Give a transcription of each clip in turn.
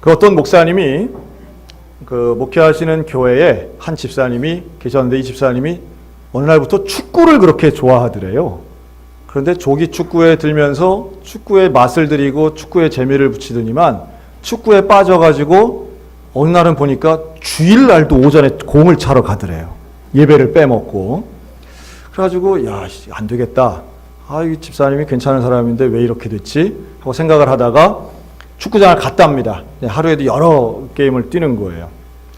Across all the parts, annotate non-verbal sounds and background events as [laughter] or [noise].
그 어떤 목사님이 그 목회하시는 교회에 한 집사님이 계셨는데 이 집사님이 어느 날부터 축구를 그렇게 좋아하더래요. 그런데 조기 축구에 들면서 축구에 맛을 들이고 축구에 재미를 붙이더니만 축구에 빠져가지고 어느 날은 보니까 주일날도 오전에 공을 차러 가더래요. 예배를 빼먹고. 그래가지고 야 안 되겠다. 아 이 집사님이 괜찮은 사람인데 왜 이렇게 됐지? 하고 생각을 하다가 축구장을 갔답니다. 네, 하루에도 여러 게임을 뛰는 거예요.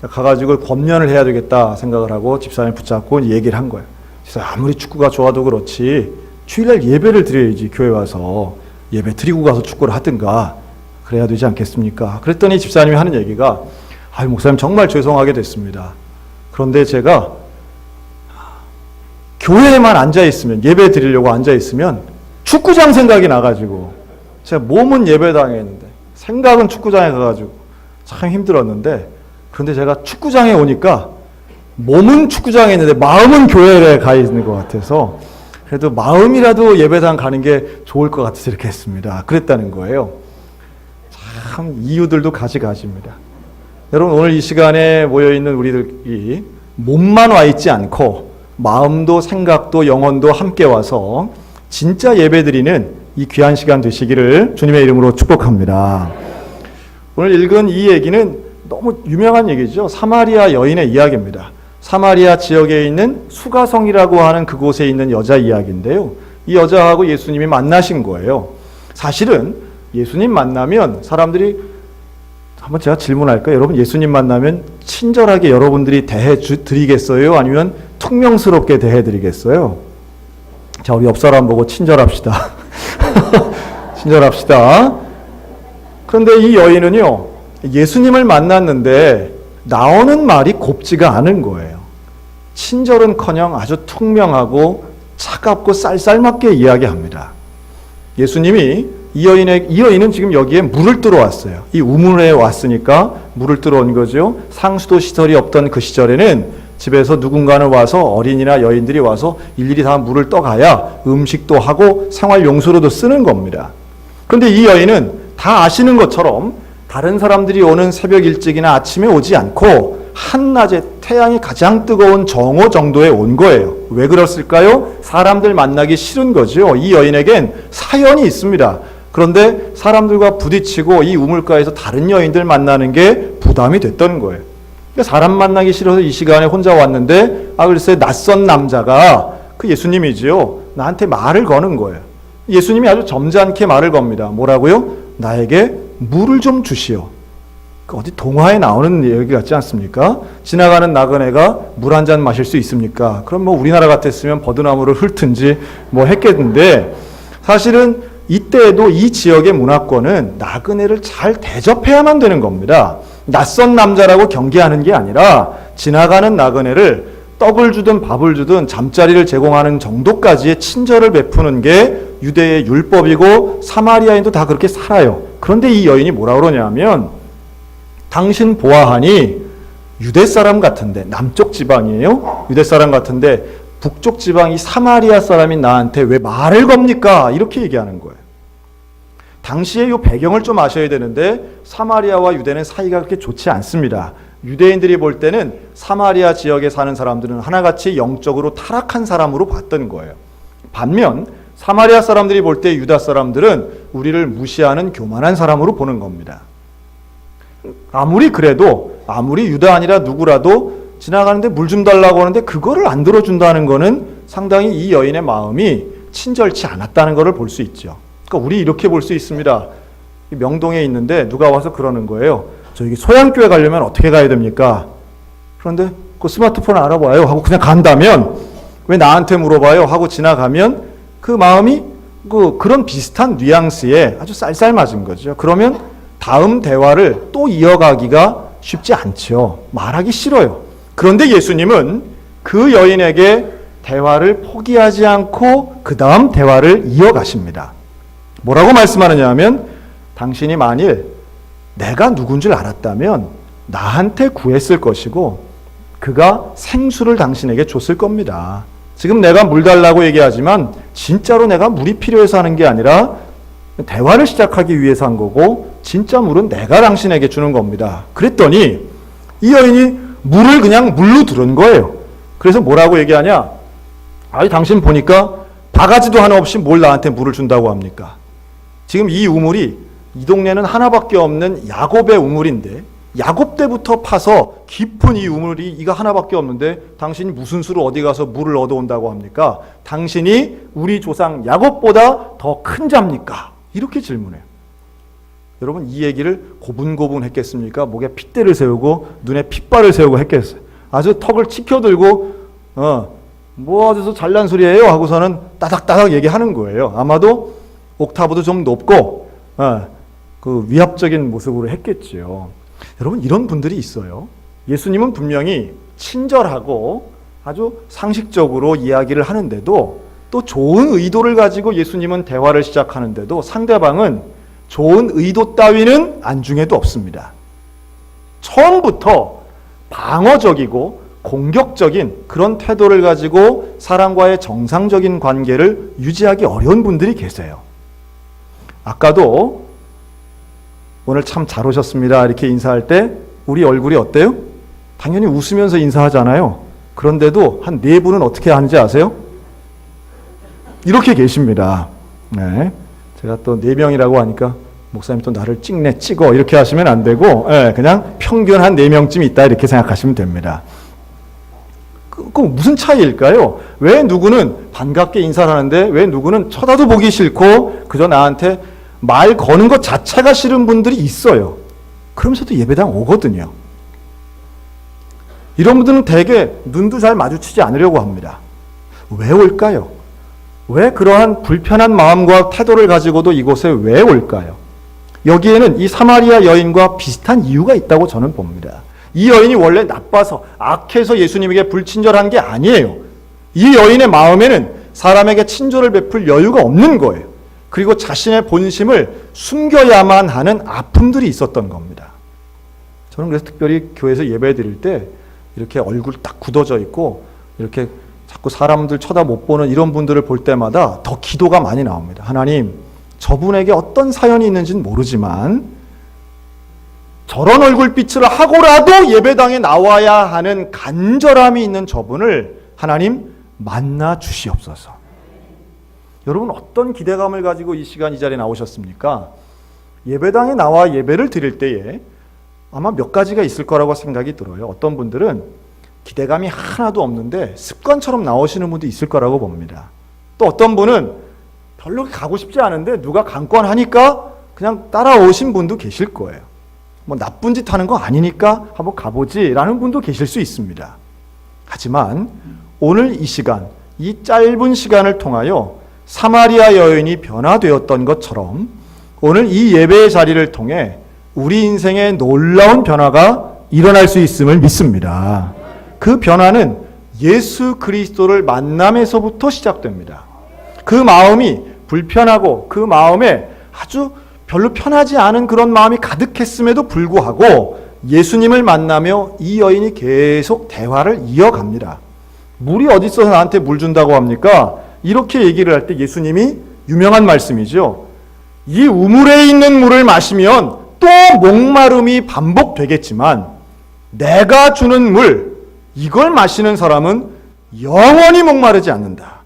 가가지고 검연을 해야 되겠다 생각을 하고 집사님 붙잡고 얘기를 한 거예요. 그래서 아무리 축구가 좋아도 그렇지 주일날 예배를 드려야지 교회 와서 예배 드리고 가서 축구를 하든가 그래야 되지 않겠습니까? 그랬더니 집사님이 하는 얘기가 아 목사님 정말 죄송하게 됐습니다. 그런데 제가 교회에만 앉아 있으면 예배 드리려고 앉아 있으면 축구장 생각이 나가지고 제가 몸은 예배당에 있는데 생각은 축구장에 가가지고 참 힘들었는데 그런데 제가 축구장에 오니까 몸은 축구장에 있는데 마음은 교회에 가 있는 것 같아서 그래도 마음이라도 예배당 가는 게 좋을 것 같아서 이렇게 했습니다. 그랬다는 거예요. 참 이유들도 가지가지입니다. 여러분 오늘 이 시간에 모여 있는 우리들이 몸만 와 있지 않고 마음도 생각도 영혼도 함께 와서 진짜 예배드리는 이 귀한 시간 되시기를 주님의 이름으로 축복합니다. 오늘 읽은 이 얘기는 너무 유명한 얘기죠. 사마리아 여인의 이야기입니다. 사마리아 지역에 있는 수가성이라고 하는 그곳에 있는 여자 이야기인데요. 이 여자하고 예수님이 만나신 거예요. 사실은 예수님 만나면 사람들이 한번 제가 질문할까요? 여러분 예수님 만나면 친절하게 여러분들이 대해 주, 드리겠어요? 아니면 퉁명스럽게 대해 드리겠어요? 자, 우리 옆 사람 보고 친절합시다. [laughs] 친절합시다. 그런데 이 여인은요, 예수님을 만났는데 나오는 말이 곱지가 않은 거예요. 친절은 커녕 아주 퉁명하고 차갑고 쌀쌀맞게 이야기합니다. 예수님이 이 여인의 이 여인은 지금 여기에 물을 뜨러 왔어요. 이 우물에 왔으니까 물을 뜨러 온 거죠. 상수도 시설이 없던 그 시절에는 집에서 누군가는 와서 어린이나 여인들이 와서 일일이 다 물을 떠가야 음식도 하고 생활 용수로도 쓰는 겁니다. 그런데 이 여인은 다 아시는 것처럼 다른 사람들이 오는 새벽 일찍이나 아침에 오지 않고 한낮에 태양이 가장 뜨거운 정오 정도에 온 거예요. 왜 그랬을까요? 사람들 만나기 싫은 거죠. 이 여인에겐 사연이 있습니다. 그런데 사람들과 부딪히고 이 우물가에서 다른 여인들 만나는 게 부담이 됐던 거예요. 사람 만나기 싫어서 이 시간에 혼자 왔는데 아 글쎄 낯선 남자가 그 예수님이지요. 나한테 말을 거는 거예요. 예수님이 아주 점잖게 말을 겁니다. 뭐라고요? 나에게 물을 좀 주시오. 그 어디 동화에 나오는 얘기 같지 않습니까? 지나가는 나그네가 물 한 잔 마실 수 있습니까? 그럼 뭐 우리나라 같았으면 버드나무를 훑든지 뭐 했겠는데 사실은 이때에도 이 지역의 문화권은 나그네를 잘 대접해야만 되는 겁니다. 낯선 남자라고 경계하는 게 아니라 지나가는 나그네를 떡을 주든 밥을 주든 잠자리를 제공하는 정도까지의 친절을 베푸는 게 유대의 율법이고 사마리아인도 다 그렇게 살아요. 그런데 이 여인이 뭐라 그러냐면 당신 보아하니 유대 사람 같은데 남쪽 지방이에요. 유대 사람 같은데 북쪽 지방이 사마리아 사람인 나한테 왜 말을 겁니까? 이렇게 얘기하는 거예요. 당시의 이 배경을 좀 아셔야 되는데 사마리아와 유대는 사이가 그렇게 좋지 않습니다. 유대인들이 볼 때는 사마리아 지역에 사는 사람들은 하나같이 영적으로 타락한 사람으로 봤던 거예요. 반면 사마리아 사람들이 볼 때 유다 사람들은 우리를 무시하는 교만한 사람으로 보는 겁니다. 아무리 그래도 아무리 유다 아니라 누구라도 지나가는데 물 좀 달라고 하는데 그거를 안 들어준다는 거는 상당히 이 여인의 마음이 친절치 않았다는 것을 볼 수 있죠. 그러니까 우리 이렇게 볼 수 있습니다. 명동에 있는데 누가 와서 그러는 거예요. 저기 소양교회 가려면 어떻게 가야 됩니까? 그런데 그 스마트폰 알아봐요 하고 그냥 간다면 왜 나한테 물어봐요 하고 지나가면 그 마음이 그 그런 비슷한 뉘앙스에 아주 쌀쌀맞은 거죠. 그러면 다음 대화를 또 이어가기가 쉽지 않죠. 말하기 싫어요. 그런데 예수님은 그 여인에게 대화를 포기하지 않고 그 다음 대화를 이어가십니다. 뭐라고 말씀하느냐 하면 당신이 만일 내가 누군 줄 알았다면 나한테 구했을 것이고 그가 생수를 당신에게 줬을 겁니다. 지금 내가 물 달라고 얘기하지만 진짜로 내가 물이 필요해서 하는 게 아니라 대화를 시작하기 위해서 한 거고 진짜 물은 내가 당신에게 주는 겁니다. 그랬더니 이 여인이 물을 그냥 물로 들은 거예요. 그래서 뭐라고 얘기하냐? 아니 당신 보니까 바가지도 하나 없이 뭘 나한테 물을 준다고 합니까? 지금 이 우물이 이 동네는 하나밖에 없는 야곱의 우물인데 야곱 때부터 파서 깊은 이 우물이 이가 하나밖에 없는데 당신이 무슨 수로 어디 가서 물을 얻어온다고 합니까? 당신이 우리 조상 야곱보다 더 큰 자입니까? 이렇게 질문해요. 여러분 이 얘기를 고분고분 했겠습니까? 목에 핏대를 세우고 눈에 핏발을 세우고 했겠어요. 아주 턱을 치켜들고 어뭐 어디서 잘난 소리예요 하고서는 따닥따닥 얘기하는 거예요. 아마도 옥타브도 좀 높고 어, 그 위압적인 모습으로 했겠지요. 여러분 이런 분들이 있어요. 예수님은 분명히 친절하고 아주 상식적으로 이야기를 하는데도 또 좋은 의도를 가지고 예수님은 대화를 시작하는데도 상대방은 좋은 의도 따위는 안중에도 없습니다. 처음부터 방어적이고 공격적인 그런 태도를 가지고 사람과의 정상적인 관계를 유지하기 어려운 분들이 계세요. 아까도 오늘 참 잘 오셨습니다. 이렇게 인사할 때 우리 얼굴이 어때요? 당연히 웃으면서 인사하잖아요. 그런데도 한 네 분은 어떻게 하는지 아세요? 이렇게 계십니다. 네. 제가 또 네 명이라고 하니까 목사님 또 나를 찍네 찍어 이렇게 하시면 안 되고 예, 그냥 평균 한 네 명쯤 있다 이렇게 생각하시면 됩니다. 그, 그 무슨 차이일까요? 왜 누구는 반갑게 인사를 하는데 왜 누구는 쳐다도 보기 싫고 그저 나한테 말 거는 것 자체가 싫은 분들이 있어요. 그러면서도 예배당 오거든요. 이런 분들은 대개 눈도 잘 마주치지 않으려고 합니다. 왜 올까요? 왜 그러한 불편한 마음과 태도를 가지고도 이곳에 왜 올까요? 여기에는 이 사마리아 여인과 비슷한 이유가 있다고 저는 봅니다. 이 여인이 원래 나빠서 악해서 예수님에게 불친절한 게 아니에요. 이 여인의 마음에는 사람에게 친절을 베풀 여유가 없는 거예요. 그리고 자신의 본심을 숨겨야만 하는 아픔들이 있었던 겁니다. 저는 그래서 특별히 교회에서 예배 드릴 때 이렇게 얼굴 딱 굳어져 있고 이렇게 자꾸 사람들 쳐다 못 보는 이런 분들을 볼 때마다 더 기도가 많이 나옵니다. 하나님, 저분에게 어떤 사연이 있는지는 모르지만 저런 얼굴빛을 하고라도 예배당에 나와야 하는 간절함이 있는 저분을 하나님 만나 주시옵소서. 여러분 어떤 기대감을 가지고 이 시간 이 자리에 나오셨습니까? 예배당에 나와 예배를 드릴 때에 아마 몇 가지가 있을 거라고 생각이 들어요. 어떤 분들은 기대감이 하나도 없는데 습관처럼 나오시는 분도 있을 거라고 봅니다. 또 어떤 분은 별로 가고 싶지 않은데 누가 강권하니까 그냥 따라오신 분도 계실 거예요. 뭐 나쁜 짓 하는 거 아니니까 한번 가보지라는 분도 계실 수 있습니다. 하지만 오늘 이 시간, 이 짧은 시간을 통하여 사마리아 여인이 변화되었던 것처럼 오늘 이 예배의 자리를 통해 우리 인생에 놀라운 변화가 일어날 수 있음을 믿습니다. 그 변화는 예수 그리스도를 만남에서부터 시작됩니다. 그 마음이 불편하고 그 마음에 아주 별로 편하지 않은 그런 마음이 가득했음에도 불구하고 예수님을 만나며 이 여인이 계속 대화를 이어갑니다. 물이 어디 있어서 나한테 물 준다고 합니까? 이렇게 얘기를 할 때 예수님이 유명한 말씀이죠. 이 우물에 있는 물을 마시면 또 목마름이 반복되겠지만 내가 주는 물, 이걸 마시는 사람은 영원히 목마르지 않는다.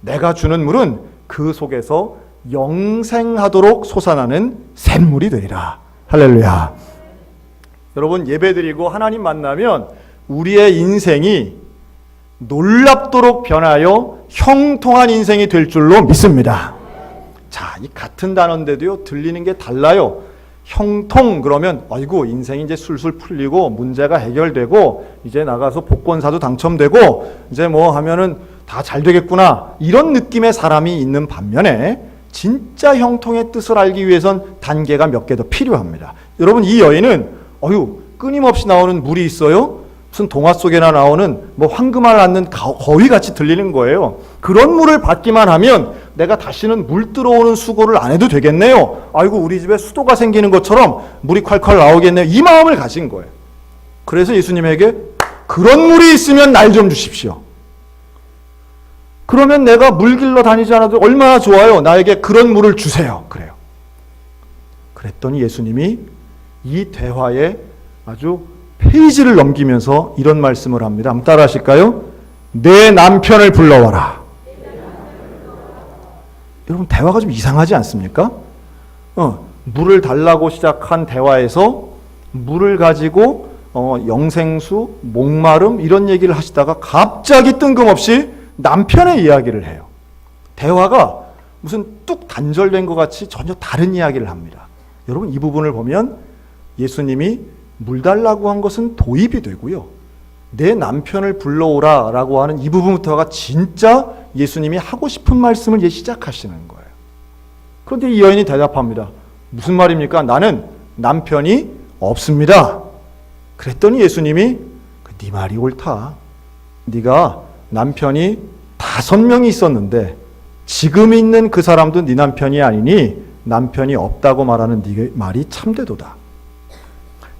내가 주는 물은 그 속에서 영생하도록 솟아나는 샘물이 되리라. 할렐루야. 여러분 예배드리고 하나님 만나면 우리의 인생이 놀랍도록 변하여 형통한 인생이 될 줄로 믿습니다. 자, 이 같은 단어인데도요, 들리는 게 달라요. 형통 그러면 아이고 인생이 이제 술술 풀리고 문제가 해결되고 이제 나가서 복권사도 당첨되고 이제 뭐 하면은 다 잘 되겠구나 이런 느낌의 사람이 있는 반면에 진짜 형통의 뜻을 알기 위해선 단계가 몇 개 더 필요합니다. 여러분 이 여인은 어유 끊임없이 나오는 물이 있어요. 무슨 동화 속에나 나오는 뭐 황금알 낳는 거위 같이 들리는 거예요. 그런 물을 받기만 하면 내가 다시는 물 들어오는 수고를 안 해도 되겠네요. 아이고 우리 집에 수도가 생기는 것처럼 물이 콸콸 나오겠네요. 이 마음을 가진 거예요. 그래서 예수님에게 그런 물이 있으면 날 좀 주십시오. 그러면 내가 물 길러 다니지 않아도 얼마나 좋아요. 나에게 그런 물을 주세요. 그래요. 그랬더니 예수님이 이 대화에 아주 페이지를 넘기면서 이런 말씀을 합니다. 따라 하실까요? 내 남편을 불러와라. 여러분, 대화가 좀 이상하지 않습니까? 어, 물을 달라고 시작한 대화에서 물을 가지고 어, 영생수, 목마름 이런 얘기를 하시다가 갑자기 뜬금없이 남편의 이야기를 해요. 대화가 무슨 뚝 단절된 것 같이 전혀 다른 이야기를 합니다. 여러분 이 부분을 보면 예수님이 물 달라고 한 것은 도입이 되고요. 내 남편을 불러오라 라고 하는 이 부분부터가 진짜 예수님이 하고 싶은 말씀을 이제 시작하시는 거예요. 그런데 이 여인이 대답합니다. 무슨 말입니까? 나는 남편이 없습니다. 그랬더니 예수님이 네 말이 옳다. 네가 남편이 다섯 명이 있었는데 지금 있는 그 사람도 네 남편이 아니니 남편이 없다고 말하는 네 말이 참되도다.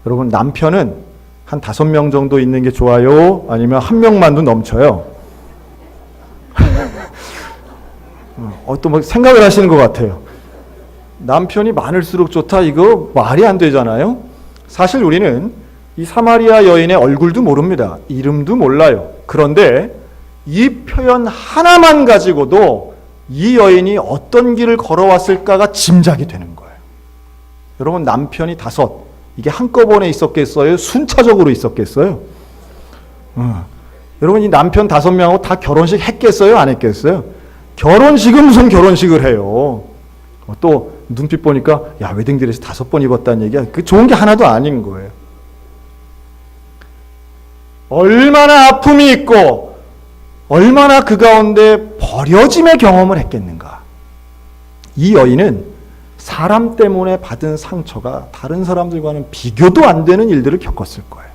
여러분 남편은 한 다섯 명 정도 있는 게 좋아요? 아니면 한 명만도 넘쳐요? [laughs] 어, 또뭐 생각을 하시는 것 같아요. 남편이 많을수록 좋다 이거 말이 안 되잖아요. 사실 우리는 이 사마리아 여인의 얼굴도 모릅니다. 이름도 몰라요. 그런데 이 표현 하나만 가지고도 이 여인이 어떤 길을 걸어왔을까가 짐작이 되는 거예요. 여러분 남편이 다섯 이게 한꺼번에 있었겠어요? 순차적으로 있었겠어요? 어. 여러분 이 남편 다섯 명하고 다 결혼식 했겠어요? 안 했겠어요? 결혼식은 무슨 결혼식을 해요? 어, 또 눈빛 보니까 야 웨딩드레스 다섯 번 입었다는 얘기야. 그 좋은 게 하나도 아닌 거예요. 얼마나 아픔이 있고 얼마나 그 가운데 버려짐의 경험을 했겠는가. 이 여인은 사람 때문에 받은 상처가 다른 사람들과는 비교도 안 되는 일들을 겪었을 거예요.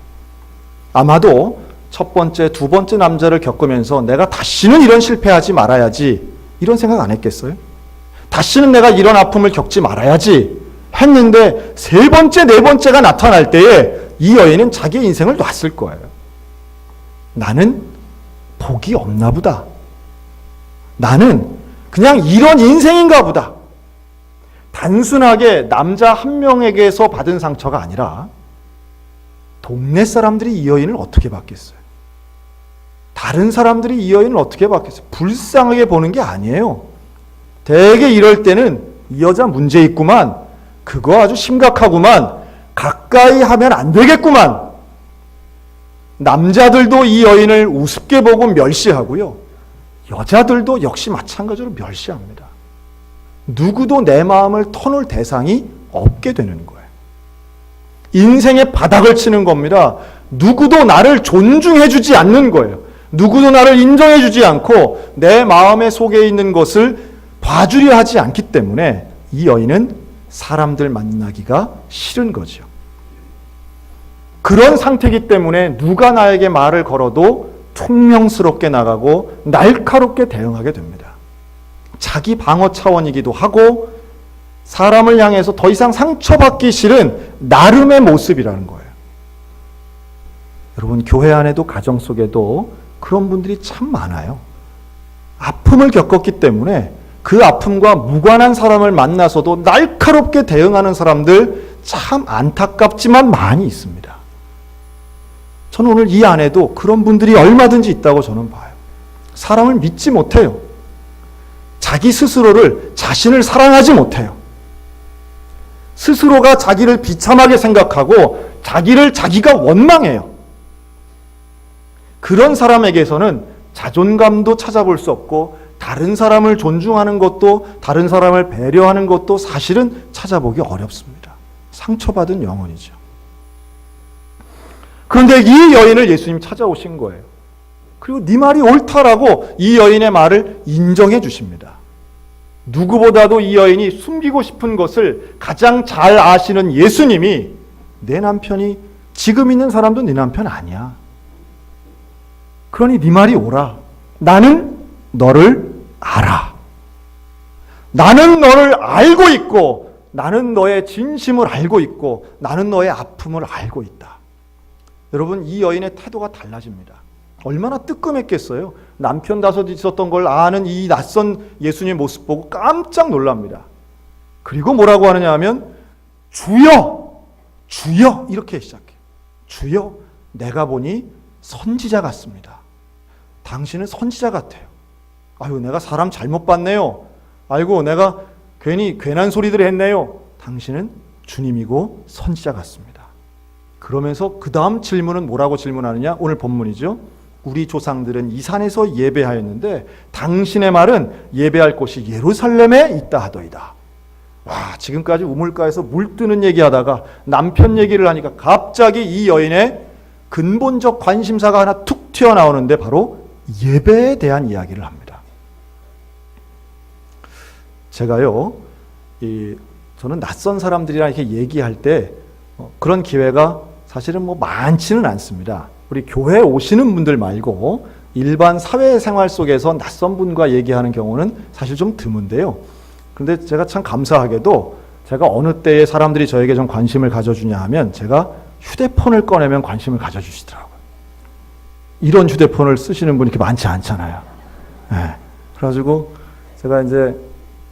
아마도 첫 번째, 두 번째 남자를 겪으면서 내가 다시는 이런 실패하지 말아야지 이런 생각 안 했겠어요? 다시는 내가 이런 아픔을 겪지 말아야지 했는데 세 번째, 네 번째가 나타날 때에 이 여인은 자기 인생을 놨을 거예요. 나는 복이 없나 보다. 나는 그냥 이런 인생인가 보다. 단순하게 남자 한 명에게서 받은 상처가 아니라 동네 사람들이 이 여인을 어떻게 봤겠어요? 다른 사람들이 이 여인을 어떻게 봤겠어요? 불쌍하게 보는 게 아니에요. 대개 이럴 때는 이 여자 문제 있구만. 그거 아주 심각하구만. 가까이 하면 안 되겠구만. 남자들도 이 여인을 우습게 보고 멸시하고요. 여자들도 역시 마찬가지로 멸시합니다. 누구도 내 마음을 터놓을 대상이 없게 되는 거예요. 인생의 바닥을 치는 겁니다. 누구도 나를 존중해주지 않는 거예요. 누구도 나를 인정해주지 않고 내 마음의 속에 있는 것을 봐주려 하지 않기 때문에 이 여인은 사람들 만나기가 싫은 거죠. 그런 상태이기 때문에 누가 나에게 말을 걸어도 퉁명스럽게 나가고 날카롭게 대응하게 됩니다. 자기 방어 차원이기도 하고 사람을 향해서 더 이상 상처받기 싫은 나름의 모습이라는 거예요. 여러분, 교회 안에도 가정 속에도 그런 분들이 참 많아요. 아픔을 겪었기 때문에 그 아픔과 무관한 사람을 만나서도 날카롭게 대응하는 사람들 참 안타깝지만 많이 있습니다. 저는 오늘 이 안에도 그런 분들이 얼마든지 있다고 저는 봐요. 사람을 믿지 못해요. 자기 스스로를 자신을 사랑하지 못해요. 스스로가 자기를 비참하게 생각하고 자기를 자기가 원망해요. 그런 사람에게서는 자존감도 찾아볼 수 없고 다른 사람을 존중하는 것도 다른 사람을 배려하는 것도 사실은 찾아보기 어렵습니다. 상처받은 영혼이죠. 그런데 이 여인을 예수님 찾아오신 거예요. 그리고 네 말이 옳다라고 이 여인의 말을 인정해 주십니다. 누구보다도 이 여인이 숨기고 싶은 것을 가장 잘 아시는 예수님이 내 남편이 지금 있는 사람도 네 남편 아니야. 그러니 네 말이 옳아. 나는 너를 알아. 나는 너를 알고 있고 나는 너의 진심을 알고 있고 나는 너의 아픔을 알고 있다. 여러분 이 여인의 태도가 달라집니다. 얼마나 뜨끔했겠어요. 남편 다섯 있었던 걸 아는 이 낯선 예수님의 모습 보고 깜짝 놀랍니다. 그리고 뭐라고 하느냐 하면 주여, 주여 이렇게 시작해요. 주여, 내가 보니 선지자 같습니다. 당신은 선지자 같아요. 아유, 내가 사람 잘못 봤네요. 아이고, 내가 괜히 괜한 소리들 했네요. 당신은 주님이고 선지자 같습니다. 그러면서 그 다음 질문은 뭐라고 질문하느냐? 오늘 본문이죠. 우리 조상들은 이 산에서 예배하였는데 당신의 말은 예배할 곳이 예루살렘에 있다 하더이다. 와, 지금까지 우물가에서 물 뜨는 얘기하다가 남편 얘기를 하니까 갑자기 이 여인의 근본적 관심사가 하나 툭 튀어나오는데 바로 예배에 대한 이야기를 합니다. 제가요, 이, 저는 낯선 사람들이랑 이렇게 얘기할 때 어, 그런 기회가 사실은 뭐 많지는 않습니다. 우리 교회 오시는 분들 말고 일반 사회생활 속에서 낯선 분과 얘기하는 경우는 사실 좀 드문데요. 그런데 제가 참 감사하게도 제가 어느 때에 사람들이 저에게 좀 관심을 가져주냐 하면 제가 휴대폰을 꺼내면 관심을 가져주시더라고요. 이런 휴대폰을 쓰시는 분이 이렇게 많지 않잖아요. 네. 그래가지고 제가 이제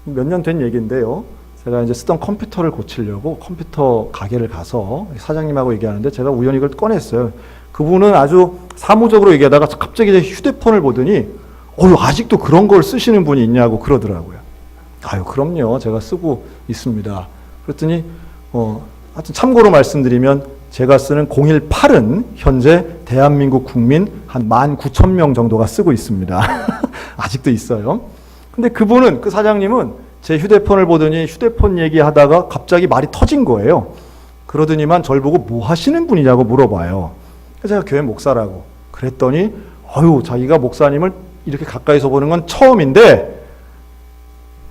몇 년 된 얘기인데요. 제가 이제 쓰던 컴퓨터를 고치려고 컴퓨터 가게를 가서 사장님하고 얘기하는데 제가 우연히 이걸 꺼냈어요. 그분은 아주 사무적으로 얘기하다가 갑자기 제 휴대폰을 보더니 어유 아직도 그런 걸 쓰시는 분이 있냐고 그러더라고요. 아유 그럼요. 제가 쓰고 있습니다. 그랬더니 어 하여튼 참고로 말씀드리면 제가 쓰는 018은 현재 대한민국 국민 한 19,000명 정도가 쓰고 있습니다. [laughs] 아직도 있어요. 근데 그분은 그 사장님은 제 휴대폰을 보더니 휴대폰 얘기하다가 갑자기 말이 터진 거예요. 그러더니만 절 보고 뭐 하시는 분이냐고 물어봐요. 제가 교회 목사라고 그랬더니 어유 자기가 목사님을 이렇게 가까이서 보는 건 처음인데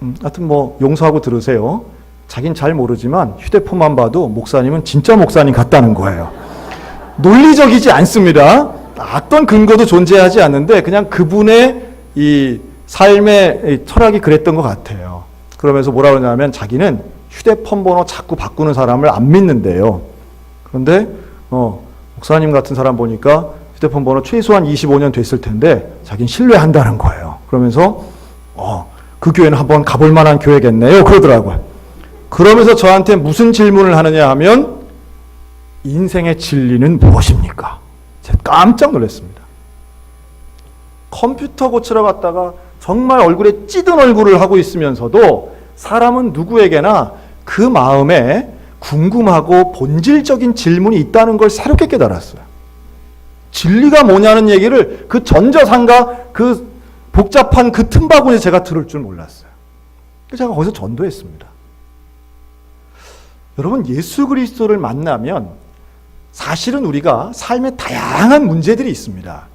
음, 하여튼 뭐 용서하고 들으세요. 자긴 잘 모르지만 휴대폰만 봐도 목사님은 진짜 목사님 같다는 거예요. 논리적이지 않습니다. 어떤 근거도 존재하지 않는데 그냥 그분의 이 삶의 철학이 그랬던 것 같아요. 그러면서 뭐라 그러냐면 자기는 휴대폰 번호 자꾸 바꾸는 사람을 안 믿는데요. 그런데 어, 목사님 같은 사람 보니까 휴대폰 번호 최소한 25년 됐을 텐데 자기는 신뢰한다는 거예요. 그러면서 어, 그 교회는 한번 가볼 만한 교회겠네요. 그러더라고요. 그러면서 저한테 무슨 질문을 하느냐 하면 인생의 진리는 무엇입니까? 제가 깜짝 놀랐습니다. 컴퓨터 고치러 갔다가 정말 얼굴에 찌든 얼굴을 하고 있으면서도 사람은 누구에게나 그 마음에 궁금하고 본질적인 질문이 있다는 걸 새롭게 깨달았어요. 진리가 뭐냐는 얘기를 그 전저상가 그 복잡한 그 틈바구니에 제가 들을 줄 몰랐어요. 그래서 제가 거기서 전도했습니다. 여러분 예수 그리스도를 만나면 사실은 우리가 삶에 다양한 문제들이 있습니다.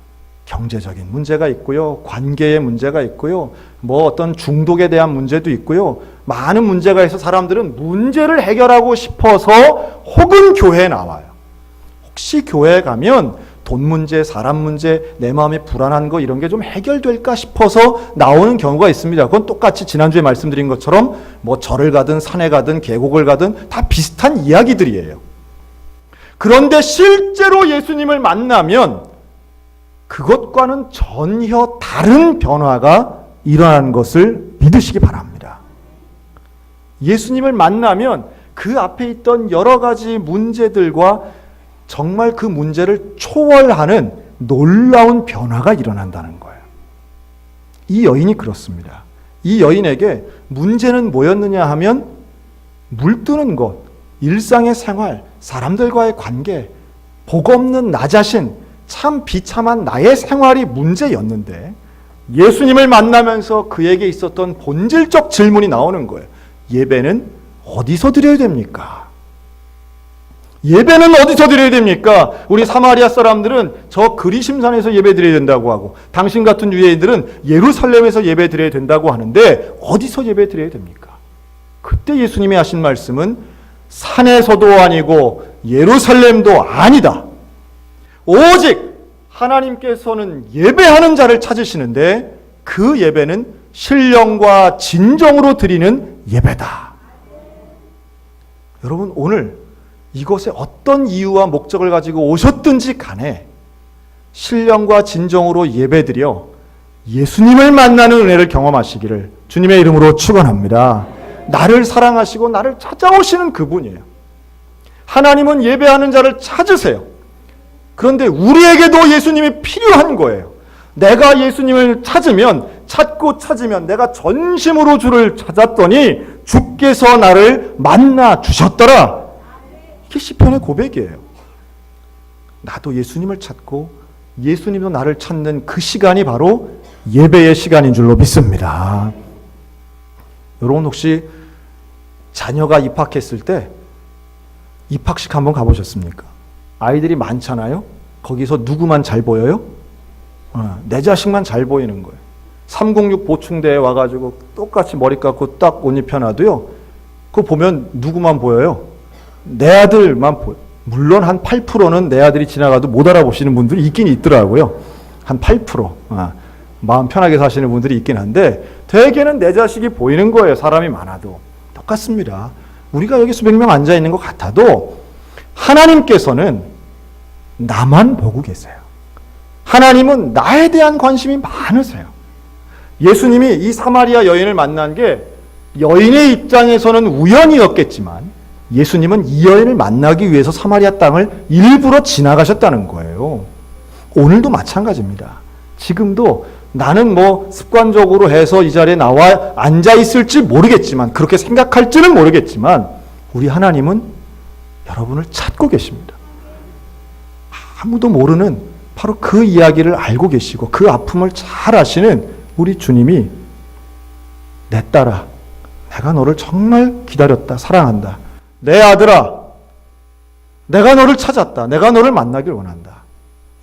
경제적인 문제가 있고요. 관계의 문제가 있고요. 뭐 어떤 중독에 대한 문제도 있고요. 많은 문제가 있어 사람들은 문제를 해결하고 싶어서 혹은 교회에 나와요. 혹시 교회에 가면 돈 문제, 사람 문제, 내 마음에 불안한 거 이런 게 좀 해결될까 싶어서 나오는 경우가 있습니다. 그건 똑같이 지난주에 말씀드린 것처럼 뭐 절을 가든 산에 가든 계곡을 가든 다 비슷한 이야기들이에요. 그런데 실제로 예수님을 만나면 그것과는 전혀 다른 변화가 일어나는 것을 믿으시기 바랍니다. 예수님을 만나면 그 앞에 있던 여러 가지 문제들과 정말 그 문제를 초월하는 놀라운 변화가 일어난다는 거예요. 이 여인이 그렇습니다. 이 여인에게 문제는 뭐였느냐 하면 물 뜨는 것, 일상의 생활, 사람들과의 관계, 복 없는 나 자신, 참 비참한 나의 생활이 문제였는데 예수님을 만나면서 그에게 있었던 본질적 질문이 나오는 거예요. 예배는 어디서 드려야 됩니까? 예배는 어디서 드려야 됩니까? 우리 사마리아 사람들은 저 그리심산에서 예배 드려야 된다고 하고 당신 같은 유대인들은 예루살렘에서 예배 드려야 된다고 하는데 어디서 예배 드려야 됩니까? 그때 예수님이 하신 말씀은 산에서도 아니고 예루살렘도 아니다. 오직 하나님께서는 예배하는 자를 찾으시는데 그 예배는 신령과 진정으로 드리는 예배다. 여러분 오늘 이곳에 어떤 이유와 목적을 가지고 오셨든지 간에 신령과 진정으로 예배드려 예수님을 만나는 은혜를 경험하시기를 주님의 이름으로 축원합니다. 나를 사랑하시고 나를 찾아오시는 그분이에요. 하나님은 예배하는 자를 찾으세요. 그런데 우리에게도 예수님이 필요한 거예요. 내가 예수님을 찾으면 찾고 찾으면 내가 전심으로 주를 찾았더니 주께서 나를 만나 주셨더라. 이게 시편의 고백이에요. 나도 예수님을 찾고 예수님도 나를 찾는 그 시간이 바로 예배의 시간인 줄로 믿습니다. 여러분 혹시 자녀가 입학했을 때 입학식 한번 가보셨습니까? 아이들이 많잖아요. 거기서 누구만 잘 보여요? 어, 내 자식만 잘 보이는 거예요. 306 보충대에 와가지고 똑같이 머리 깎고 딱 옷 입혀놔도요. 그거 보면 누구만 보여요? 내 아들만 보여. 물론 한 8%는 내 아들이 지나가도 못 알아보시는 분들이 있긴 있더라고요. 한 8%. 아, 마음 편하게 사시는 분들이 있긴 한데 대개는 내 자식이 보이는 거예요. 사람이 많아도. 똑같습니다. 우리가 여기 수백 명 앉아 있는 것 같아도 하나님께서는 나만 보고 계세요. 하나님은 나에 대한 관심이 많으세요. 예수님이 이 사마리아 여인을 만난 게 여인의 입장에서는 우연이었겠지만 예수님은 이 여인을 만나기 위해서 사마리아 땅을 일부러 지나가셨다는 거예요. 오늘도 마찬가지입니다. 지금도 나는 뭐 습관적으로 해서 이 자리에 나와 앉아 있을지 모르겠지만 그렇게 생각할지는 모르겠지만 우리 하나님은 여러분을 찾고 계십니다. 아무도 모르는 바로 그 이야기를 알고 계시고 그 아픔을 잘 아시는 우리 주님이 내 딸아, 내가 너를 정말 기다렸다, 사랑한다. 내 아들아, 내가 너를 찾았다. 내가 너를 만나길 원한다.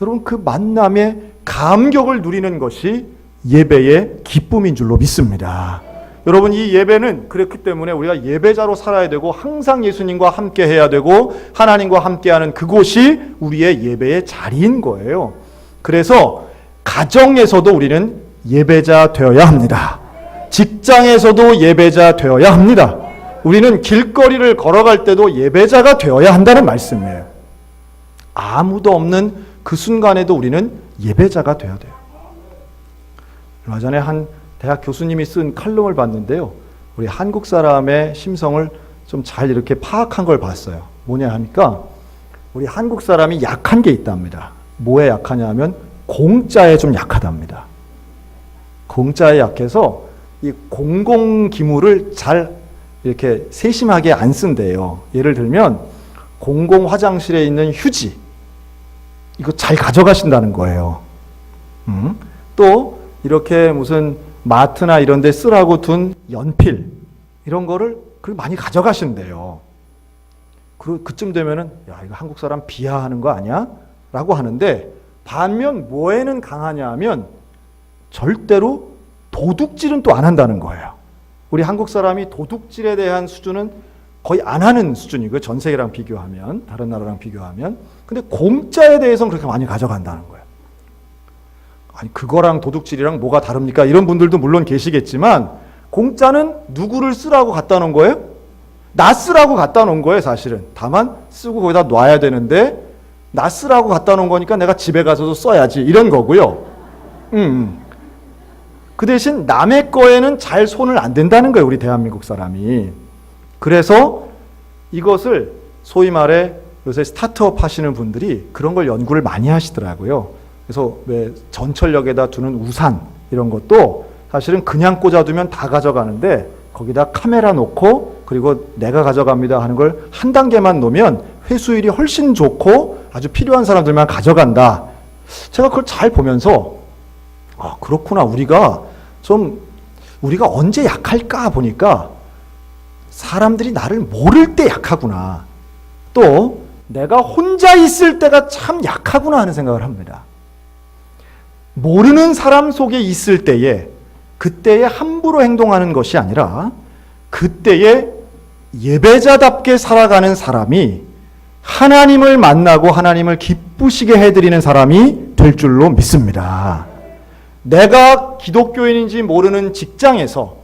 여러분, 그 만남의 감격을 누리는 것이 예배의 기쁨인 줄로 믿습니다. 여러분, 이 예배는 그렇기 때문에 우리가 예배자로 살아야 되고 항상 예수님과 함께 해야 되고 하나님과 함께 하는 그곳이 우리의 예배의 자리인 거예요. 그래서 가정에서도 우리는 예배자 되어야 합니다. 직장에서도 예배자 되어야 합니다. 우리는 길거리를 걸어갈 때도 예배자가 되어야 한다는 말씀이에요. 아무도 없는 그 순간에도 우리는 예배자가 되어야 돼요. 얼마 전에 한 대학 교수님이 쓴 칼럼을 봤는데요. 우리 한국 사람의 심성을 좀 잘 이렇게 파악한 걸 봤어요. 뭐냐 하니까 우리 한국 사람이 약한 게 있답니다. 뭐에 약하냐 하면 공짜에 좀 약하답니다. 공짜에 약해서 이 공공 기물을 잘 이렇게 세심하게 안 쓴대요. 예를 들면 공공 화장실에 있는 휴지 이거 잘 가져가신다는 거예요. 음? 또 이렇게 무슨 마트나 이런 데 쓰라고 둔 연필 이런 거를 그 많이 가져가신대요. 그 그쯤 되면은 야 이거 한국 사람 비하하는 거 아니야? 라고 하는데 반면 뭐에는 강하냐 하면 절대로 도둑질은 또 안 한다는 거예요. 우리 한국 사람이 도둑질에 대한 수준은 거의 안 하는 수준이고요. 전 세계랑 비교하면 다른 나라랑 비교하면 근데 공짜에 대해서는 그렇게 많이 가져간다는 거예요. 아니 그거랑 도둑질이랑 뭐가 다릅니까? 이런 분들도 물론 계시겠지만 공짜는 누구를 쓰라고 갖다 놓은 거예요? 나 쓰라고 갖다 놓은 거예요, 사실은. 다만 쓰고 거기다 놔야 되는데 나 쓰라고 갖다 놓은 거니까 내가 집에 가서도 써야지 이런 거고요. 음. 음. 그 대신 남의 거에는 잘 손을 안 댄다는 거예요, 우리 대한민국 사람이. 그래서 이것을 소위 말해 요새 스타트업 하시는 분들이 그런 걸 연구를 많이 하시더라고요. 그래서 왜 전철역에다 두는 우산 이런 것도 사실은 그냥 꽂아두면 다 가져가는데 거기다 카메라 놓고 그리고 내가 가져갑니다 하는 걸 한 단계만 놓으면 회수율이 훨씬 좋고 아주 필요한 사람들만 가져간다. 제가 그걸 잘 보면서 아, 그렇구나. 우리가 좀, 우리가 언제 약할까 보니까 사람들이 나를 모를 때 약하구나. 또, 내가 혼자 있을 때가 참 약하구나 하는 생각을 합니다. 모르는 사람 속에 있을 때에, 그때에 함부로 행동하는 것이 아니라, 그때에 예배자답게 살아가는 사람이 하나님을 만나고 하나님을 기쁘시게 해드리는 사람이 될 줄로 믿습니다. 내가 기독교인인지 모르는 직장에서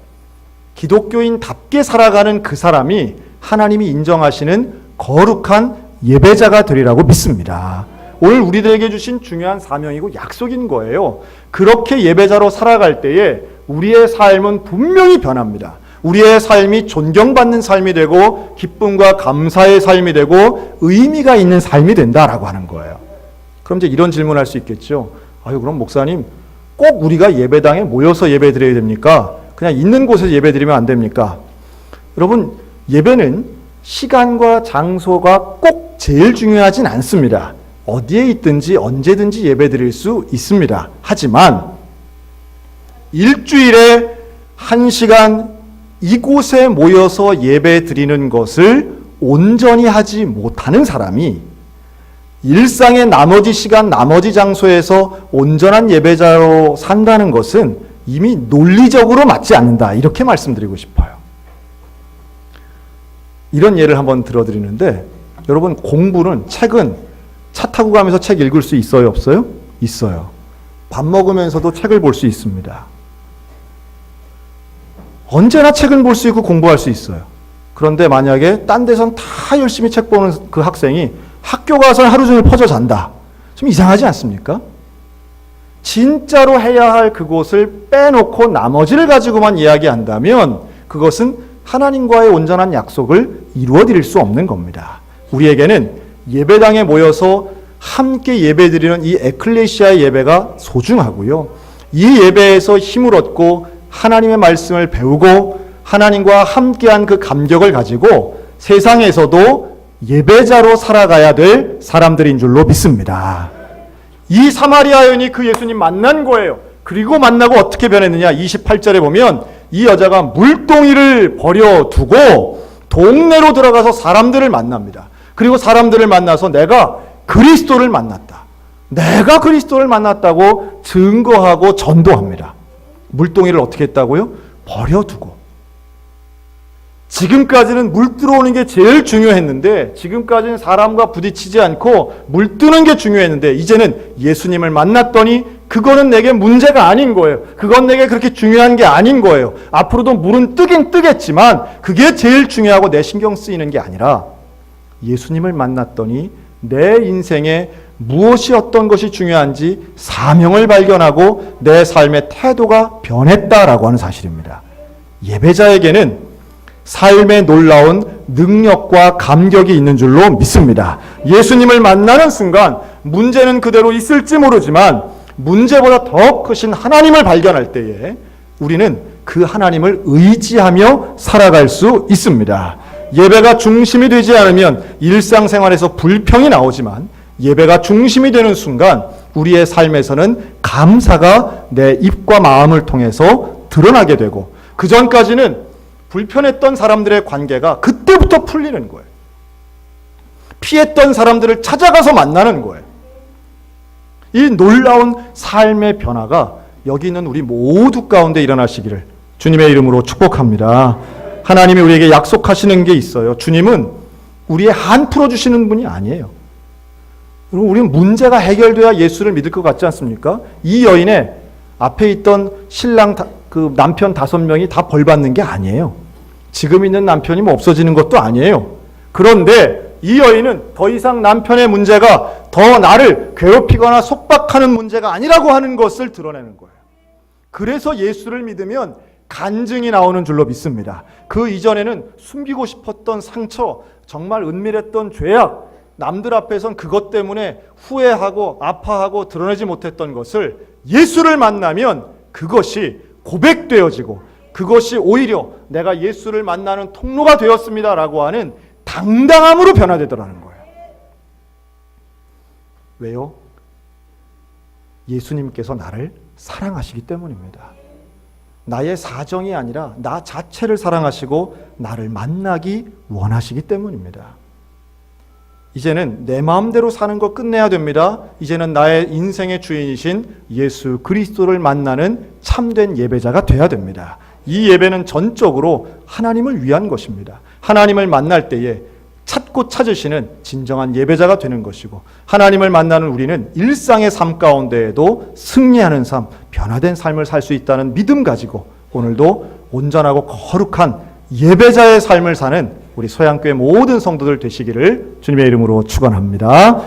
기독교인답게 살아가는 그 사람이 하나님이 인정하시는 거룩한 예배자가 되리라고 믿습니다. 오늘 우리들에게 주신 중요한 사명이고 약속인 거예요. 그렇게 예배자로 살아갈 때에 우리의 삶은 분명히 변합니다. 우리의 삶이 존경받는 삶이 되고 기쁨과 감사의 삶이 되고 의미가 있는 삶이 된다라고 하는 거예요. 그럼 이제 이런 질문할 수 있겠죠. 아유 그럼 목사님 꼭 우리가 예배당에 모여서 예배 드려야 됩니까? 그냥 있는 곳에서 예배 드리면 안 됩니까? 여러분 예배는 시간과 장소가 꼭 제일 중요하진 않습니다. 어디에 있든지 언제든지 예배 드릴 수 있습니다. 하지만 일주일에 한 시간 이곳에 모여서 예배 드리는 것을 온전히 하지 못하는 사람이 일상의 나머지 시간, 나머지 장소에서 온전한 예배자로 산다는 것은 이미 논리적으로 맞지 않는다. 이렇게 말씀드리고 싶어요. 이런 예를 한번 들어드리는데, 여러분, 공부는, 책은 차 타고 가면서 책 읽을 수 있어요? 없어요? 있어요. 밥 먹으면서도 책을 볼 수 있습니다. 언제나 책은 볼수 있고 공부할 수 있어요. 그런데 만약에 딴 데선 다 열심히 책 보는 그 학생이 학교 가서 하루 종일 퍼져 잔다. 좀 이상하지 않습니까? 진짜로 해야 할 그곳을 빼놓고 나머지를 가지고만 이야기한다면 그것은 하나님과의 온전한 약속을 이루어 드릴 수 없는 겁니다. 우리에게는 예배당에 모여서 함께 예배 드리는 이 에클레시아의 예배가 소중하고요. 이 예배에서 힘을 얻고 하나님의 말씀을 배우고 하나님과 함께한 그 감격을 가지고 세상에서도 예배자로 살아가야 될 사람들인 줄로 믿습니다. 이 사마리아 여인이 그 예수님 만난 거예요. 그리고 만나고 어떻게 변했느냐? 28절에 보면 이 여자가 물동이를 버려두고 동네로 들어가서 사람들을 만납니다. 그리고 사람들을 만나서 내가 그리스도를 만났다. 내가 그리스도를 만났다고 증거하고 전도합니다. 물동이를 어떻게 했다고요? 버려두고. 지금까지는 물 들어오는 게 제일 중요했는데, 지금까지는 사람과 부딪히지 않고 물 뜨는 게 중요했는데, 이제는 예수님을 만났더니 그거는 내게 문제가 아닌 거예요. 그건 내게 그렇게 중요한 게 아닌 거예요. 앞으로도 물은 뜨긴 뜨겠지만, 그게 제일 중요하고 내 신경 쓰이는 게 아니라, 예수님을 만났더니 내 인생에 무엇이 어떤 것이 중요한지 사명을 발견하고 내 삶의 태도가 변했다라고 하는 사실입니다. 예배자에게는 삶의 놀라운 능력과 감격이 있는 줄로 믿습니다. 예수님을 만나는 순간 문제는 그대로 있을지 모르지만 문제보다 더 크신 하나님을 발견할 때에 우리는 그 하나님을 의지하며 살아갈 수 있습니다. 예배가 중심이 되지 않으면 일상생활에서 불평이 나오지만 예배가 중심이 되는 순간 우리의 삶에서는 감사가 내 입과 마음을 통해서 드러나게 되고 그 전까지는 불편했던 사람들의 관계가 그때부터 풀리는 거예요. 피했던 사람들을 찾아가서 만나는 거예요. 이 놀라운 삶의 변화가 여기 있는 우리 모두 가운데 일어나시기를 주님의 이름으로 축복합니다. 하나님이 우리에게 약속하시는 게 있어요. 주님은 우리의 한 풀어주시는 분이 아니에요. 여러분, 우리는 문제가 해결돼야 예수를 믿을 것 같지 않습니까? 이 여인의 앞에 있던 신랑, 다, 그 남편 다섯 명이 다 벌 받는 게 아니에요. 지금 있는 남편이 뭐 없어지는 것도 아니에요. 그런데 이 여인은 더 이상 남편의 문제가 더 나를 괴롭히거나 속박하는 문제가 아니라고 하는 것을 드러내는 거예요. 그래서 예수를 믿으면 간증이 나오는 줄로 믿습니다. 그 이전에는 숨기고 싶었던 상처, 정말 은밀했던 죄악, 남들 앞에선 그것 때문에 후회하고 아파하고 드러내지 못했던 것을 예수를 만나면 그것이 고백되어지고 그것이 오히려 내가 예수를 만나는 통로가 되었습니다라고 하는 당당함으로 변화되더라는 거예요. 왜요? 예수님께서 나를 사랑하시기 때문입니다. 나의 사정이 아니라 나 자체를 사랑하시고 나를 만나기 원하시기 때문입니다. 이제는 내 마음대로 사는 거 끝내야 됩니다. 이제는 나의 인생의 주인이신 예수 그리스도를 만나는 참된 예배자가 돼야 됩니다. 이 예배는 전적으로 하나님을 위한 것입니다. 하나님을 만날 때에 찾고 찾으시는 진정한 예배자가 되는 것이고 하나님을 만나는 우리는 일상의 삶 가운데에도 승리하는 삶, 변화된 삶을 살 수 있다는 믿음 가지고 오늘도 온전하고 거룩한 예배자의 삶을 사는 우리 서양교회 모든 성도들 되시기를 주님의 이름으로 축원합니다.